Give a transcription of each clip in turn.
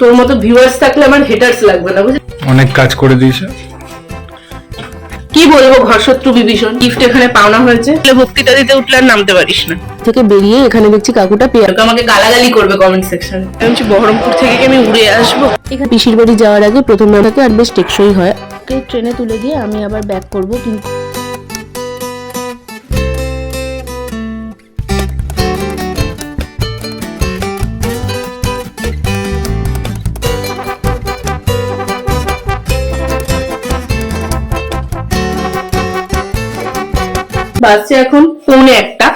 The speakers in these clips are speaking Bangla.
তোর মতো ভিউয়ার্স থাকলে আমার হেটার্স লাগবে না বুঝলি? অনেক কাজ করে দিয়েছে। কি বলব ঘরশত্রু বিভীষণ গিফট এখানে পাওনা হয়েছে। তাহলে ভক্তিটা দিতে উঠলে আর নামতে পারিস না। থেকে বেরিয়ে এখানে দেখছি কাকুটা পেয়ার। আমাকে গালাগালি করবে কমেন্ট সেকশনে আমি বলছি বহরমপুর থেকে কি আমি উড়ে আসব? এখানে পিসির বাড়ি যাওয়ার আগে প্রথম থাকে আর বেশ টেকসই হয়। ওকে ট্রেনে তুলে দিয়ে আমি আবার ব্যাক করব কিন্তু বাসে এখন পৌনে একটা।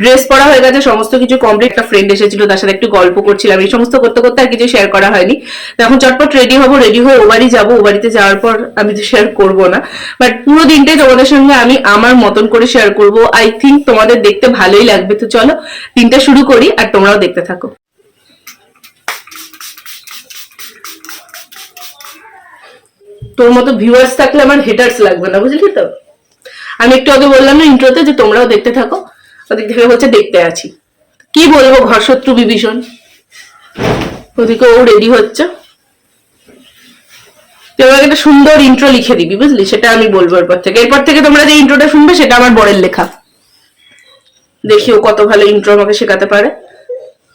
ড্রেস পরা হয়ে গেছে, সমস্ত কিছু কমপ্লিট একটা ফ্রেন্ড এসেছিল, তার সাথে একটু গল্প করছিলাম। এই সমস্ত করতে করতে আর কিছু শেয়ার করা হয়নি। তো এখন চটপট রেডি হব রেডি হয়ে ও বাড়ি যাব। ও বাড়িতে যাওয়ার পর আমি তো শেয়ার করব না। বাট পুরো দিনটাই তোমাদের সঙ্গে আমি আমার মতন করে শেয়ার করব। আই থিঙ্ক তোমাদের দেখতে ভালোই লাগবে। তো চলো, দিনটা শুরু করি আর তোমরাও দেখতে থাকো। তোর মতো ভিউয়ার্স থাকলে আমার হেটার্স লাগবে না, বুঝলি তো? আমি একটু আগে বললাম না ইন্ট্রোতে যে তোমরাও দেখতে থাকো ওদিক থেকে হচ্ছে দেখতে আছি। কি বলব ঘরশত্রু বিভীষণ? ওদিকে ও রেডি হচ্ছে। তুই আমাকে একটা সুন্দর ইন্ট্রো লিখে দিবি বুঝলি? সেটা আমি বলব এরপর থেকে। এরপর থেকে তোমরা যে ইন্ট্রোটা শুনবে সেটা আমার বরের লেখা। দেখি ও কত ভালো ইন্ট্রো আমাকে শেখাতে পারে।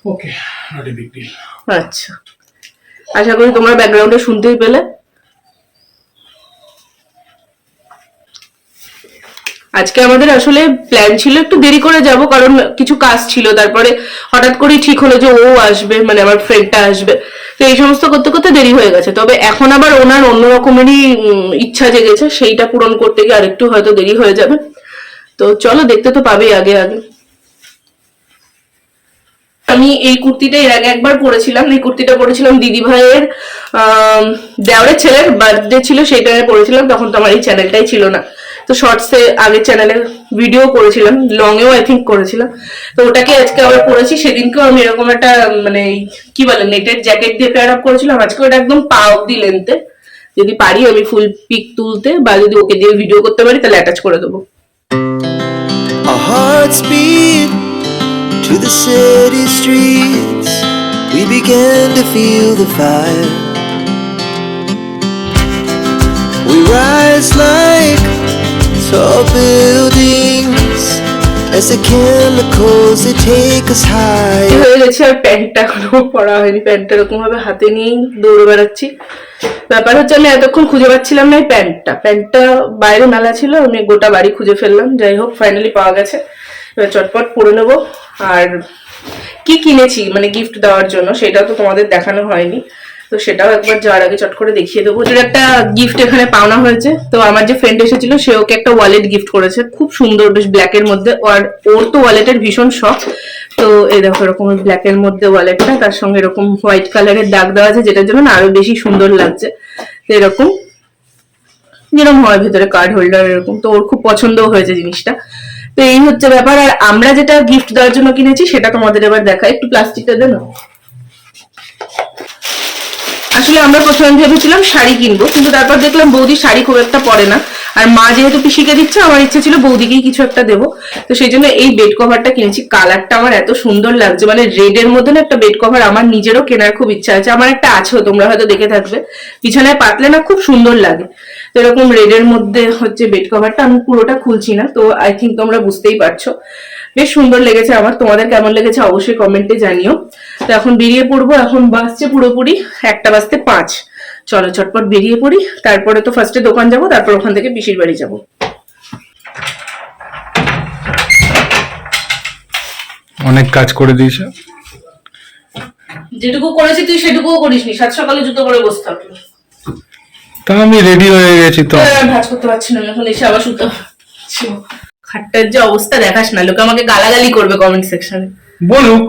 ওকে আচ্ছা। আশা করি তোমরা ব্যাকগ্রাউন্ডে শুনতেই পেলে। আজকে আমাদের আসলে প্ল্যান ছিল একটু দেরি করে যাব কারণ কিছু কাজ ছিল। তারপরে হঠাৎ করেই ঠিক হলো যে ও আসবে মানে আমার ফ্রেন্ডটা আসবে। তো এই সমস্ত করতে করতে দেরি হয়ে গেছে। তবে এখন আবার ওনার অন্য রকমেরই ইচ্ছা জেগেছে সেইটা পূরণ করতে গিয়ে আরেকটু হয়তো দেরি হয়ে যাবে। তো চলো দেখতে তো পাবেই আগে আগে। আমি এই কুর্তিটা এর আগে একবার পরেছিলাম। এই কুর্তিটা পরেছিলাম দিদি ভাইয়ের আম, দেওরের ছেলের বার্থডে ছিল সেই টাইমে পরেছিলাম। তখন তো আমার এই চ্যানেলটাই ছিল না। তো শর্টসে আগের চ্যানেলে ভিডিও করেছিলাম লং এও আই থিঙ্ক করেছিলাম তো ওটাকে আজকে আবার পরেছি সেদিনকেও আমি এরকম একটা মানে কি বলে নেটের জ্যাকেট দিয়ে পেয়ার আপ করেছিলাম আজকে ওটা একদম পা অব্দি লেন্থে যদি পারি আমি ফুল পিক তুলতে, বা যদি ওকে দিয়ে ভিডিও করতে পারি, তাহলে অ্যাটাচ করে দেবো Our hearts beat to the city streets. We began to feel the fire. We rise like buildings as the chemicals, they take us higher. হয়ে গেছে? আর প্যান্টটা এখনও পরা হয়নি। প্যান্টটা এরকম ভাবে হাতে নিয়েই দৌড়ে বেড়াচ্ছি। ব্যাপার হচ্ছে, আমি এতক্ষণ খুঁজে পাচ্ছিলাম না এই প্যান্টটা প্যান্টটা বাইরে মেলা ছিল, আমি গোটা বাড়ি খুঁজে ফেললাম। যাই হোক ফাইনালি পাওয়া গেছে। এবার চটপট পরে নেব। আর কি কিনেছি মানে গিফট দেওয়ার জন্য, সেটা তো তোমাদের দেখানো হয়নি। তো সেটাও একবার যাওয়ার আগে চট করে দেখিয়ে দেবো। ওটার একটা গিফট এখানে পাওনা হয়েছে। তো আমার যে ফ্রেন্ড এসেছিল, সে ওকে একটা ওয়ালেট গিফট করেছে। খুব সুন্দর, বেশ ব্ল্যাক এর মধ্যে। আর ওর তো ওয়ালেটের ভীষণ শখ। তো এই দেখো, এরকম ব্ল্যাক এর মধ্যে ওয়ালেটটা তার সঙ্গে এরকম হোয়াইট কালারের দাগ দেওয়া আছে, যেটার জন্য আরও বেশি সুন্দর লাগছে। তো এরকম। যেরকম হয়, ভেতরে কার্ড হোল্ডার এরকম। তো ওর খুব পছন্দও হয়েছে জিনিসটা। তো এই হচ্ছে ব্যাপার। আর আমরা যেটা গিফট দেওয়ার জন্য কিনেছি, সেটা তোমাদের এবার দেখা একটু প্লাস্টিকটা দেন। আসলে আমরা প্রথমে ভেবেছিলাম শাড়ি কিনবো, কিন্তু তারপর দেখলাম বৌদি শাড়ি খুব একটা পরে না। আর মা যেহেতু পিসিকে দিচ্ছে, আমার ইচ্ছে ছিল বৌদিকেই কিছু একটা দেবো। তো সেই জন্য এই বেড কভারটা কিনেছি। কালারটা আমার এত সুন্দর লাগছে মানে রেড এর মধ্যে না একটা বেড কভার আমার নিজেরও কেনার খুব ইচ্ছা আছে। আমার একটা আছেও তোমরা হয়তো দেখে থাকবে। বিছানায় পাতলে না খুব সুন্দর লাগে। তো এরকম রেড এর মধ্যে হচ্ছে বেড কভারটা আমি পুরোটা খুলছি না, তো আই থিঙ্ক তোমরা বুঝতেই পারছ। বেশ সুন্দর লেগেছে আমার। তোমাদের কেমন লেগেছে অবশ্যই কমেন্টে জানিও। তো এখন বেরিয়ে পড়ব এখন বাসছে পুরোপুরি একটা বাজতে পাঁচ। চলো চটপট বেরিয়ে পড়ি তারপরে তো ফার্স্টে দোকান যাব তারপর ওখান থেকে পিসির বাড়ি যাব। অনেক কাজ করে দিয়েছে। যেটুকু করেছি তুই সেটুকুও করিসনি সাত সকালে জুতো পরে বসে থাকলি তা আমি রেডি হয়ে গেছি তো। আর ভাজ করতে পারছি না এখন এসে আবার শুতে। খাটটার যে অবস্থা দেখাস না লোকে আমাকে গালাগালি করবে কমেন্ট সেকশনে বলুক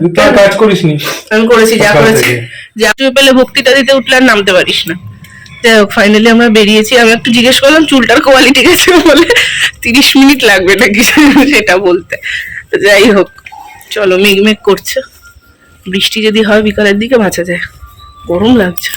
তুই তো কাজ করিস নি। আমি করেছি যা করেছি। যা তুই পেলে ভক্তিটা দিতে উঠলে আর নামতে পারিস না। যাই হোক ফাইনালি আমরা বেরিয়েছি। আমি একটু জিজ্ঞেস করলাম চুলটার কোয়ালিটি গেছে বলে। তিরিশ মিনিট লাগবে নাকি সেটা বলতে। যাই হোক চলো মেঘ মেঘ করছে। বৃষ্টি যদি হয় বিকালের দিকে বাঁচা যায়। গরম লাগছে।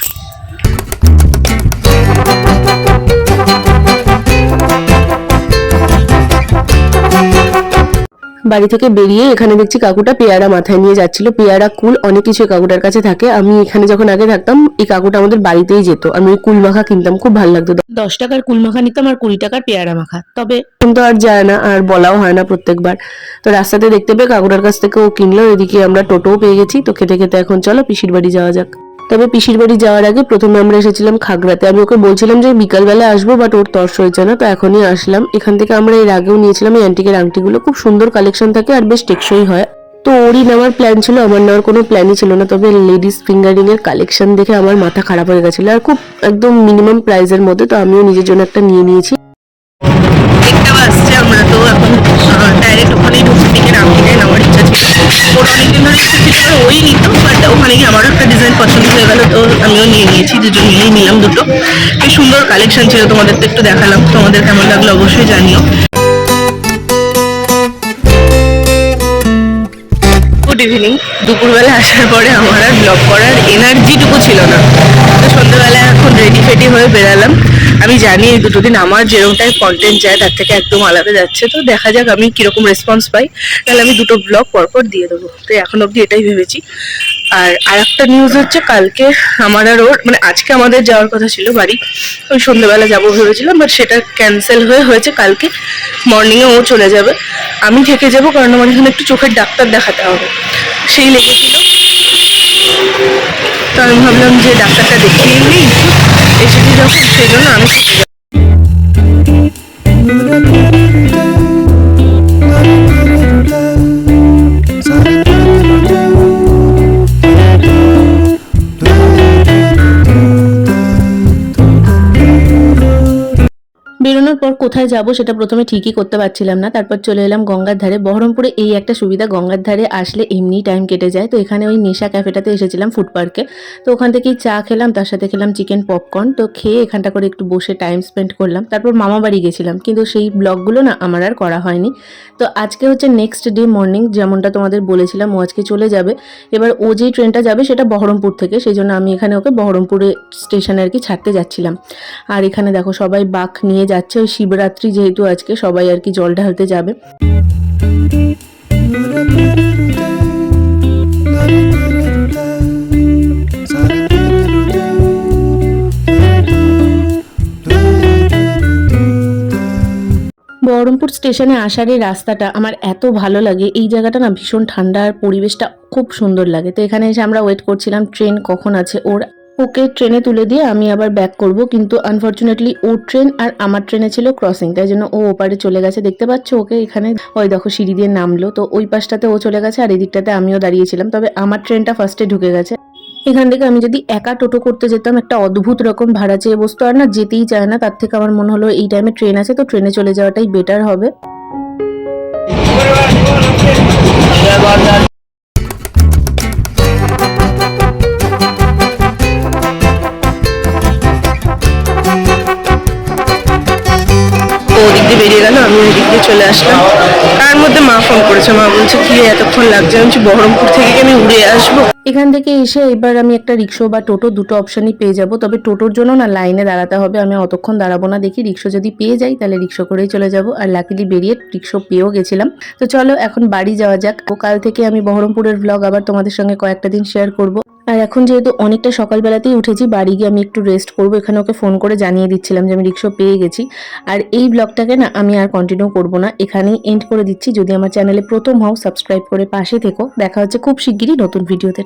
বাড়ি থেকে বেরিয়ে এখানে দেখছি কাকুটা পেয়ারা মাথায় নিয়ে যাচ্ছিল। পেয়ারা কুল অনেক কিছু কাকুটার কাছে থাকে। আমি এখানে যখন আগে থাকতাম এই কাকুটা আমাদের বাড়িতেই যেত। আমি ওই কুল মাখা কিনতাম খুব ভালো লাগতো। দশ টাকার কুল মাখা নিতাম আর কুড়ি টাকার পেয়ারা মাখা। তবে কিন্তু আর যায় না আর বলাও হয় না প্রত্যেকবার। তো রাস্তাতে দেখতে পেয়ে কাকুটার কাছ থেকে ও কিনলো। এদিকে আমরা টোটোও পেয়ে গেছি। তো খেতে খেতে এখন চলো পিসির বাড়ি যাওয়া যাক। তবে পিসির বাড়ি যাওয়ার আগে প্রথমে আমরা এসেছিলাম খাগড়াতে। আমি ওকে বলছিলাম যে বিকালবেলা আসব বাট ওর তর্স হয়েছে না, তো এখনই আসলাম। এখান থেকে আমরা এর আগেও নিয়েছিলাম এই অ্যান্টিকের আংটিগুলো। খুব সুন্দর কালেকশন থাকে আর বেশ টেকসই হয়। তো ওরই নেওয়ার প্ল্যান ছিল, আমার নেওয়ার কোনো প্ল্যানই ছিল না, তবে লেডিস ফিঙ্গারিং এর কালেকশন দেখে আমার মাথা খারাপ হয়ে গেছিল আর খুব একদম মিনিমাম প্রাইসের মধ্যে, তো আমিও নিজের জন্য একটা নিয়ে নিয়েছি। ওখানে আমারও একটা ডিজাইন পছন্দ হয়ে গেল, তো আমিও নিয়ে নিয়েছি, দুজন মিলেই নিলাম দুটো। বেশ সুন্দর কালেকশন ছিল তোমাদের তো একটু দেখালাম, তোমাদের কেমন লাগল অবশ্যই জানিও। গুড ইভিনিং দুপুরবেলা আসার পরে আমার আর ব্লগ করার এনার্জিটুকু ছিল না। তো সন্ধ্যেবেলা এখন রেডি ফেডি হয়ে বেরালাম। আমি জানি এই দুটো দিন আমার যেরকমটাই কন্টেন্ট যায়, তার থেকে একদম আলাদা যাচ্ছে। তো দেখা যাক আমি কীরকম রেসপন্স পাই। তাহলে আমি দুটো ব্লগ পরপর দিয়ে দেবো। তো এখন অবধি এটাই ভেবেছি। আর আরেকটা নিউজ হচ্ছে কালকে আমার আর ওর মানে আজকে আমাদের যাওয়ার কথা ছিল বাড়ি। ওই সন্ধ্যেবেলা যাব ভেবেছিলাম বাট সেটা ক্যান্সেল হয়ে হয়েছে কালকে। মর্নিংয়ে ও চলে যাবে। আমি থেকে যাব কারণ আমার এখানে একটু চোখের ডাক্তার দেখাতে হবে। সেই লেগেছিল। তো আমি ভাবলাম যে ডাক্তারটা দেখিয়ে নিই। এসেছি যখন, সেই জন্য আমি বেরোনোর পর কোথায় যাব সেটা প্রথমে ঠিকই করতে পারছিলাম না। তারপর চলে এলাম গঙ্গার ধারে। বহরমপুরে এই একটা সুবিধা, গঙ্গার ধারে আসলে এমনি টাইম কেটে যায়। তো এখানে ওই নেশা ক্যাফেটাতে এসেছিলাম ফুড পার্কে তো ওখান থেকেই চা খেলাম, তার সাথে খেলাম চিকেন পপকর্ন তো খেয়ে এখানটা করে একটু বসে টাইম স্পেন্ড করলাম। তারপর মামা বাড়ি গেছিলাম। কিন্তু সেই ব্লগগুলো না আমার আর করা হয়নি। তো আজকে হচ্ছে নেক্সট ডে মর্নিং যেমনটা তোমাদের বলেছিলাম, ও আজকে চলে যাবে। এবার ও যেই ট্রেনটা যাবে সেটা বহরমপুর থেকে। সেই জন্য আমি এখানে ওকে বহরমপুরে স্টেশনে আর কি ছাড়তে যাচ্ছিলাম। আর এখানে দেখো সবাই বাঘ নিয়ে যাচ্ছে। ওই শিবরাত্রি যেহেতু আজকে, সবাই আর কি জল ঢালতে যাবে। বহরমপুর স্টেশনে আসার এই রাস্তাটা আমার এত ভালো লাগে। এই জায়গাটা না ভীষণ ঠান্ডা আর পরিবেশটা খুব সুন্দর লাগে। তো এখানে এসে আমরা ওয়েট করছিলাম, ট্রেন কখন আছে ওর ওকে ট্রেনে তুলে দিয়ে আমি আবার ব্যাক করব। কিন্তু আনফর্চুনেটলি ও ট্রেন আর আমার ট্রেনে ছিল ক্রসিং তাই জন্য ও ওপারে চলে গেছে। দেখতে পাচ্ছ ওকে এখানে, ওই দেখো সিঁড়ি দিয়ে নামলো। তো ওই পাশটাতে ও চলে গেছে আর এই দিকটাতে আমিও দাঁড়িয়েছিলাম। তবে আমার ট্রেনটা ফার্স্টে ঢুকে গেছে। এখান থেকে আমি যদি একা টোটো করতে যেতাম, একটা অদ্ভুত রকম ভাড়া চেয়ে বসতো। আর না, যেতেই চায় না। তার থেকে আমার মনে হলো এই টাইমে ট্রেন আছে, তো ট্রেনে চলে যাওয়াটাই বেটার হবে। চলে আসলাম। তার মধ্যে মা ফোন করেছে, মা বলছে, কি এতক্ষণ লাগছে? আমি বহরমপুর থেকে আমি উড়ে আসব? এখান থেকে এসে এবার আমি একটা রিক্সো বা টোটো দুটো অপশনই পেয়ে যাব। তবে টোটোর জন্য না লাইনে দাঁড়াতে হবে। আমি অতক্ষণ দাঁড়াবো না। দেখি রিক্সো যদি পেয়ে যাই, তাহলে রিক্সা করেই চলে যাব। আর লাকিলি বেরিয়ে রিক্সো পেয়েও গেছিলাম। তো চলো, এখন বাড়ি যাওয়া যাক। ও কাল থেকে আমি বহরমপুরের ব্লগ আবার তোমাদের সঙ্গে কয়েকটা দিন শেয়ার করব। আর এখন যেহেতু অনেকটা সকালবেলাতেই উঠেছি, বাড়ি গিয়ে আমি একটু রেস্ট করব। এখানে ওকে ফোন করে জানিয়ে দিচ্ছিলাম যে আমি রিক্সা পেয়ে গেছি। আর এই ব্লগটাকে না আমি আর কন্টিনিউ করব না। এখানেই এন্ড করে দিচ্ছি। যদি আমার চ্যানেলে প্রথম হও সাবস্ক্রাইব করে পাশে থেকো। দেখা হচ্ছে খুব শিগগিরই নতুন ভিডিওতে